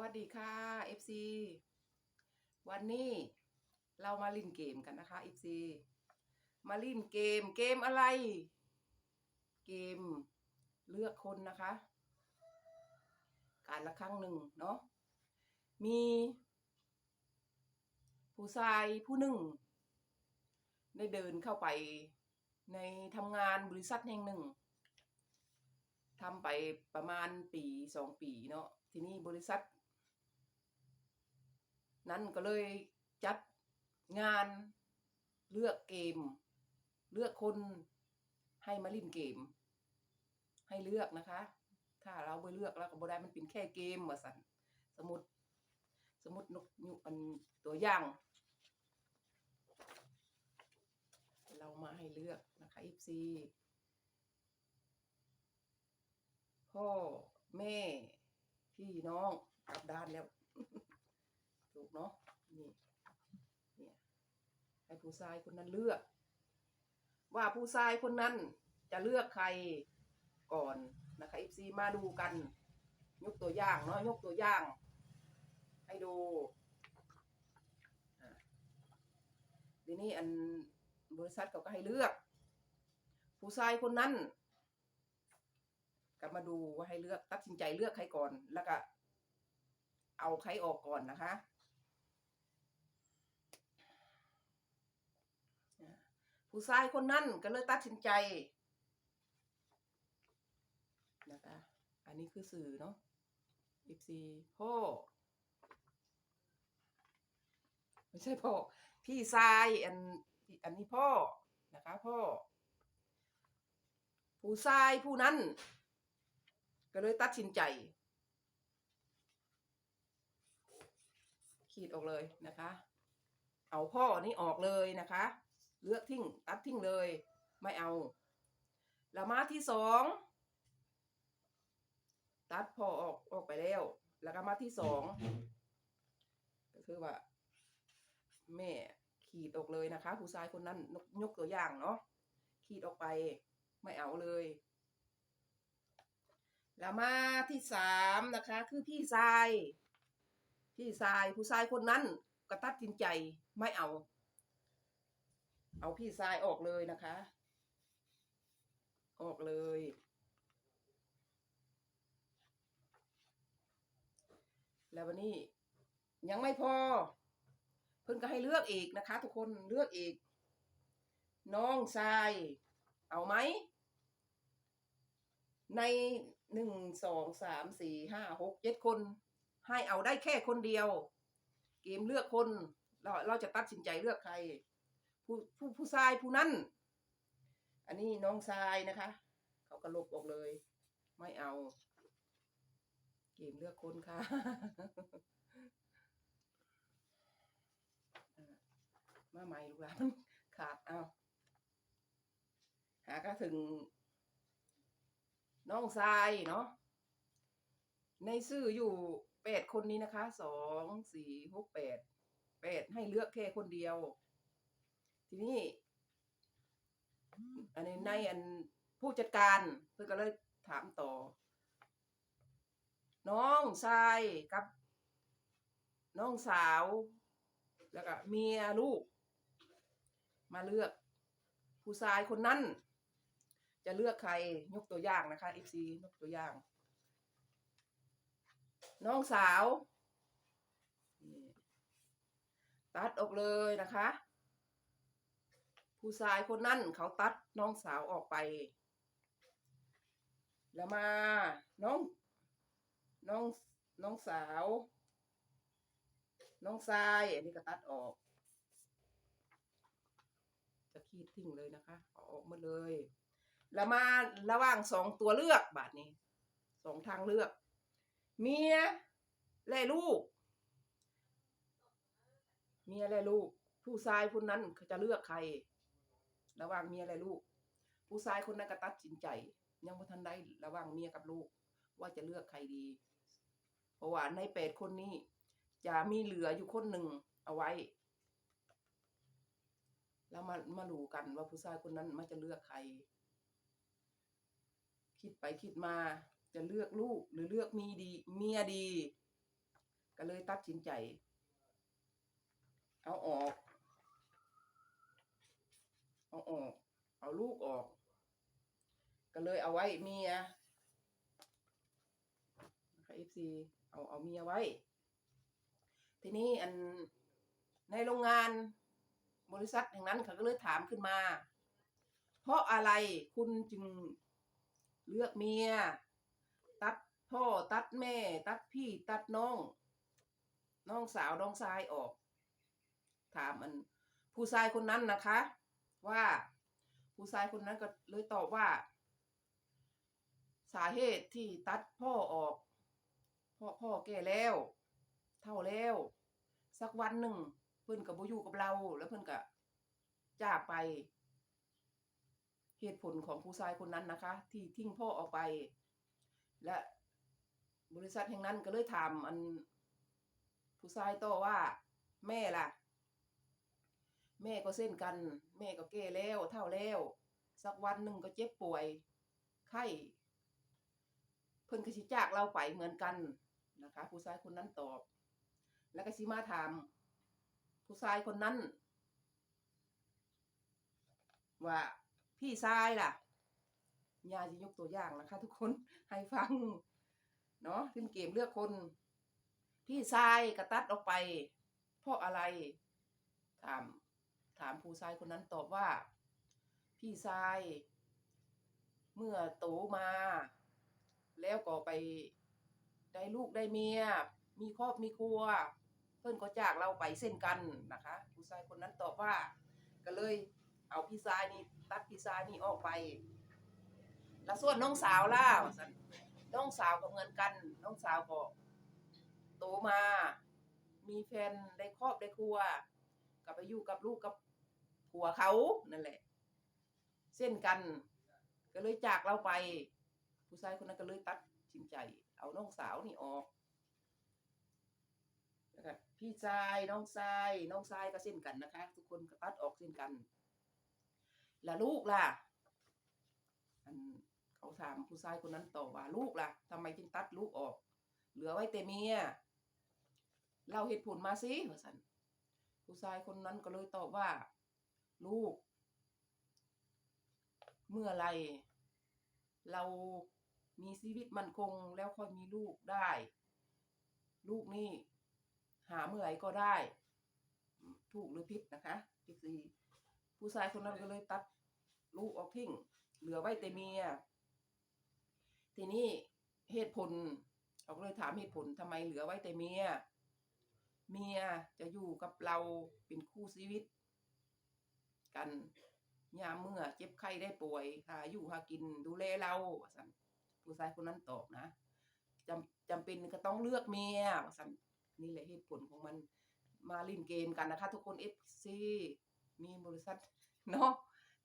วัสดีค่ะ FC วันนี้เรามาเล่นเกมกันนะคะ FC มาเล่นเกมเกมอะไร เกมเลือกคนนะคะ การละครั้งหนึ่งเนาะมี ผู้ชายผู้หนึ่งได้เดินเข้าไปในทำงานบริษัทแห่งหนึ่งทำไปประมาณปีสองปีเนาะทีนี้บริษัท นั้นก็เลยจัดงานเลือกเกม เลือกคนให้มาล่นเกม ให้เลือกนะคะ ถ้าเราไปเลือกแล้วก็บ่ได้มันเป็นแค่เกมว่าสันสมมติสมมตินกยุอันตัวอย่าง เรามาให้เลือกนะคะ FC พ่อ แม่ พี่น้องกลับด้านแล้ว ถูกเนาะนี่เนี่ยให้ผู้ชายคนนั้นเลือก ว่าผู้ชายคนนั้นจะเลือกใครก่อนนะคะ FC มาดูกัน ยกตัวอย่างเนาะยกตัวอย่าง ให้ดูทีนี้อันบริษัทเขาก็ให้เลือก ผู้ชายคนนั้นก็มาดูว่าให้เลือกตัดสินใจเลือกใครก่อนแล้วก็เอาใครออกก่อนนะคะอะ ผู้ชายคนนั้นก็เลยตัดสินใจนะคะอันนี้คือสื่อเนาะ FC พ่อไม่ใช่พ่อ พี่ชายอันอันนี้พ่อนะคะพ่อ ผู้ชายผู้นั้น ก็เลยตัดสินใจ ขีดออกเลยนะคะ เอาพ่อนี่ออกเลยนะคะ เลือกทิ้งตัดทิ้งเลย ไม่เอา แล้วมาที่สองตัดพอออกออกไปแล้ว แล้วก็มาที่สองก็คือว่า แม่ขีดออกเลยนะคะ ผู้ชายคนนั้นยกยกตัวอย่างเนาะขีดออกไป ไม่เอาเลย แล้วมาที่สามนะคะ คือพี่ชาย พี่ชายผู้ชายคนนั้นก็ตัดสินใจไม่เอา เอาพี่ชายออกเลยนะคะ ออกเลย แล้ววันนี้ยังไม่พอ เพิ่นก็ให้เลือกอีกนะคะ ทุกคนเลือกอีก น้องชาย เอาไหม ในหนึ่งสองสามสี่ห้าหกเจ็ดคน ให้เอาได้แค่คนเดียว เกมเลือกคน เราเราจะตัดสินใจเลือกใคร ผู้ผู้ผู้ชายผู้นั้นอันนี้น้องชายนะคะ เขาก็ลบออกเลย ไม่เอา เกมเลือกคนค่ะอะมาใหม่ลูกหลานขาดเอาหาก็ถึง น้องทรายเนาะในซื่ออยู่แปดคนนี้นะคะสองสี่หกแปดแปดให้เลือกแค่คนเดียว ทีนี้ อันนี้ในอันผู้จัดการเพื่อนก็เลยถามต่อ น้องชายกับ น้องสาว แล้วก็เมียลูก มาเลือก ผู้ชายคนนั้น จะเลือกใครยกตัวอย่างนะคะ FC ยกตัวอย่าง น้องสาวตัดออกเลยนะคะ ผู้ชายคนนั้นเขาตัดน้องสาวออกไป แล้วมาน้อง น้องน้องสาว น้องทรายอันนี้ก็ตัดออก จะขีดทิ้งเลยนะคะเอาออกมาเลย แล้วมาระหว่างสองตัวเลือกบาทนี้สองทางเลือก เมียและลูก เมียและลูก ผู้ชายคนนั้นเขาจะเลือกใคร ระหว่างเมียและลูก ผู้ชายคนนั้นก็ตัดสินใจ ยังบ่ทันได้ระหว่างเมียกับลูก ว่าจะเลือกใครดี เพราะว่าในแปดคนนี้จะมีเหลืออยู่คนหนึ่งเอาไว้ แล้วมามาดูกันว่าผู้ชายคนนั้นมันจะเลือกใคร คิดไปคิดมาจะเลือกลูกหรือเลือกมีดี เมียดี ก็เลยตัดสินใจ เอาออก เอาออก เอา ลูกออก ก็เลยเอาไว้เมียนะคะเอฟซีเอาเอาเมียไว้ ทีนี้อันในโรงงานบริษัทแห่งนั้นเขาก็เลยถามขึ้นมา เพราะอะไรคุณจึงเลือกเมีย ตัดพ่อตัดแม่ ตัดพี่ตัดน้อง น้องสาวน้องชายออก ถามอันผู้ชายคนนั้นนะคะ ว่า ผู้ชายคนนั้นก็เลยตอบว่า สาเหตุที่ตัดพ่อออกพ่อพ่อแก่แล้ว เท่าแล้ว สักวันหนึ่ง เพิ่นกับบ่อยู่กับเรา แล้วเพิ่นก็จากไป เหตุผลของผู้ชายคนนั้นนะคะ ที่ทิ้งพ่อออกไป และบริษัทแห่งนั้นก็เลยถามอันผู้ชายต่อว่า แม่ล่ะ แม่ก็เส้นกัน แม่ก็แก่แล้ว เท่าแล้ว สักวันหนึ่งก็เจ็บป่วย ไข้เพิ่นก็สิจากเราไปเหมือนกันนะคะ ผู้ชายคนนั้นตอบ แล้วก็สิมาถาม ผู้ชายคนนั้น ว่าพี่ชายล่ะยาจะยกตัวอย่างนะคะ ทุกคนให้ฟังเนาะขึ้นเกมเลือกคน พี่ชายกระตัดออกไป เพราะอะไรถาม ถามผู้ชายคนนั้นตอบว่า พี่ชาย เมื่อโตมา แล้วก็ไปได้ลูกได้เมีย มีครอบมีครัว เพิ่อนก็จากเราไปเส้นกันนะคะ ผู้ชายคนนั้นตอบว่า ก็เลยเอาพี่ชายนี่ตัดพี่ชายนี่ออกไป แล้วส่วนน้องสาวล่ะน้องสาวก็เหมือนกัน น้องสาวก็โตมา มีแฟนได้ครอบได้ครัวกลับไปอยู่กับลูกกับ ผัวเขานั่นแหละ เส้นกัน ก็เลยจากเราไป ผู้ชายคนนั้นก็เลยตัดสินใจ เอาน้องสาวนี่ออกแล้วก็พี่ชายน้องชายน้องชายก็เส้นกันนะคะ ทุกคนก็ตัดออกเส้นกัน แล้วลูกล่ะอันเขาถามผู้ชายคนนั้นต่อว่า ลูกล่ะทำไมจึงตัดลูกออก เหลือไว้แต่เมียเล่าเหตุผลมาสิว่าสันผู้ชายคนนั้นก็เลยตอบว่า ลูก เมื่อไรเรามีชีวิตมั่นคงแล้วค่อยมีลูกได้ ลูกนี่หาเมื่อไหร่ก็ได้ ถูกหรือผิดนะคะพิซีผู้ชายคนนั้นก็เลยตัดลูกออกทิ้งเหลือไว้แต่เมีย ทีนี้เหตุผลเขาก็เลยถามเหตุผลทำไมเหลือไว้แต่เมีย เมียจะอยู่กับเราเป็นคู่ชีวิต กันยามเมื่อเจ็บไข้ได้ป่วยหาอยู่หากินดูแลเราว่าซั่นผู้ชายคนนั้นตอบนะจำจำเป็นก็ต้องเลือกเมียว่าซั่นนี่แหละเหตุผลของมันมาล่นเกมกันนะคะ ทุกคน FC มีบริษัทเนาะ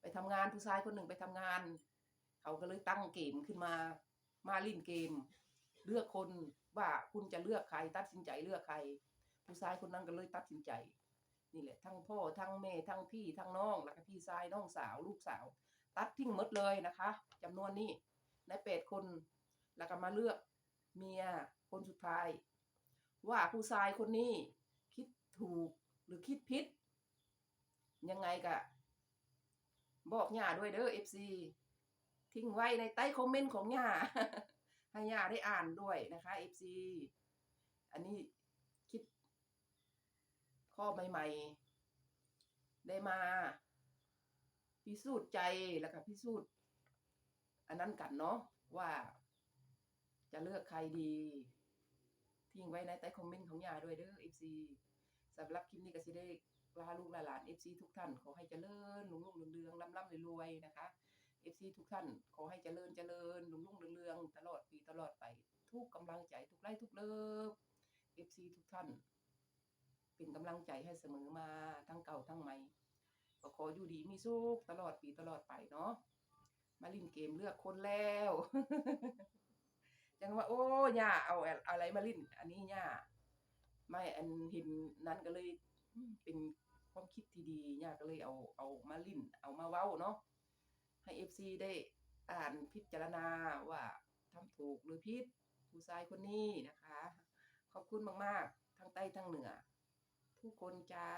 ไปทำงานผู้ชายคนหนึ่งไปทำงาน เขาก็เลยตั้งเกมขึ้นมามาล่นเกม เลือกคนว่าคุณจะเลือกใคร ตัดสินใจเลือกใคร ผู้ชายคนนั้นก็เลยตัดสินใจ นี่แหละทั้งพ่อทั้งแม่ทั้งพี่ทั้งน้องแล้วก็พี่ชายน้องสาวลูกสาว ตัดทิ้งหมดเลยนะคะจำนวนนี้ในแปดคนแล้วก็มาเลือกเมียคนสุดท้าย ว่าผู้ชายคนนี้คิดถูกหรือคิดผิด ยังไงกะ บอกย่าด้วยเด้อ FC ทิ้งไว้ในใต้คอมเมนต์ของย่าให้ย่าได้อ่านด้วยนะคะ FC อันนี้ ข้อใหม่ๆ ได้มาพิสูจน์ใจแล้วก็พิสูจน์ อันนั้นกันเนาะว่าจะเลือกใครดี ทิ้งไว้ในใต้คอมเมนต์ของยาด้วยเด้อ FC สำหรับคลิปนี้ก็สิได้ลาลูกลาหลาน FC ทุกท่าน ขอให้เจริญรุ่งรุ่งเรืองๆร่ำรวยๆนะคะ FC ทุกท่าน ขอให้เจริญเจริญรุ่งรุ่งเรืองตลอดปีตลอดไป ทุกกำลังใจทุกไล่ทุกเลิฟ FC ทุกท่าน เป็นกำลังใจให้เสมอมาทั้งเก่าทั้งใหม่ก็ขออยู่ดีมีสุขตลอดปีตลอดไปเนาะมาลินเกมเลือกคนแล้วจังว่า โอ้ย่าเอาอะไรมาลินอันนี้ย่าไม่อันเห็นนั้นก็เลยเป็นความคิดที่ดีย่าก็เลยเอาเอามาลินเอามาเว้าเนาะให้เอฟซีได้อ่านพิจารณาว่าทำถูกหรือผิดผู้ชายคนนี้นะคะ ขอบคุณมาก ๆ ทั้งใต้ทั้งเหนือ ทุกคนจ้า